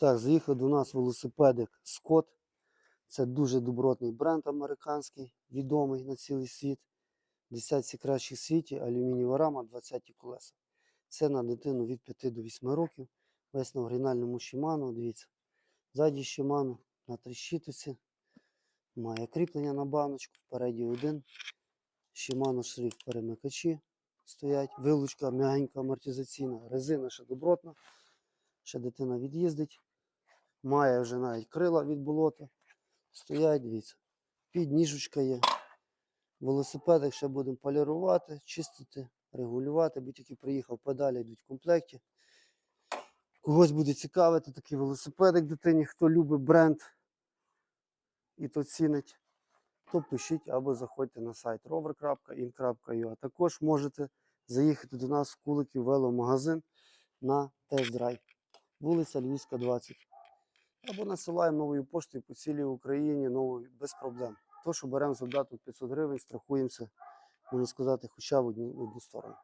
Так, заїхав до нас велосипедик Scott. Це дуже добротний бренд американський, відомий на цілий світ. Десятці кращих в світі, алюмінієва рама, 20 колеса. Це на дитину від 5 до 8 років. Весь на оригінальному Shimano, дивіться. Ззаді Shimano на тріщитиці. Має кріплення на баночку, впереді один. Shimano шрифт перемикачі стоять. Вилучка м'ягенька амортизаційна, резина ще добротна. Ще дитина від'їздить. Має вже навіть крила від болота. Стоять, дивіться. Підніжечка є. Велосипедик ще будемо полірувати, чистити, регулювати, бо тільки приїхав, педалі йдуть в комплекті. Когось буде цікавити такий велосипедик дитині, хто любить бренд і то цінить, то пишіть або заходьте на сайт rover.in.ua. Також можете заїхати до нас в Куликів веломагазин на тест-драйв. Вулиця Львівська, 20. Або насилаємо новою поштою по цілій Україні новою без проблем. То, що беремо задаток 500 гривень, страхуємося, можна сказати, хоча в одну, в одну сторону.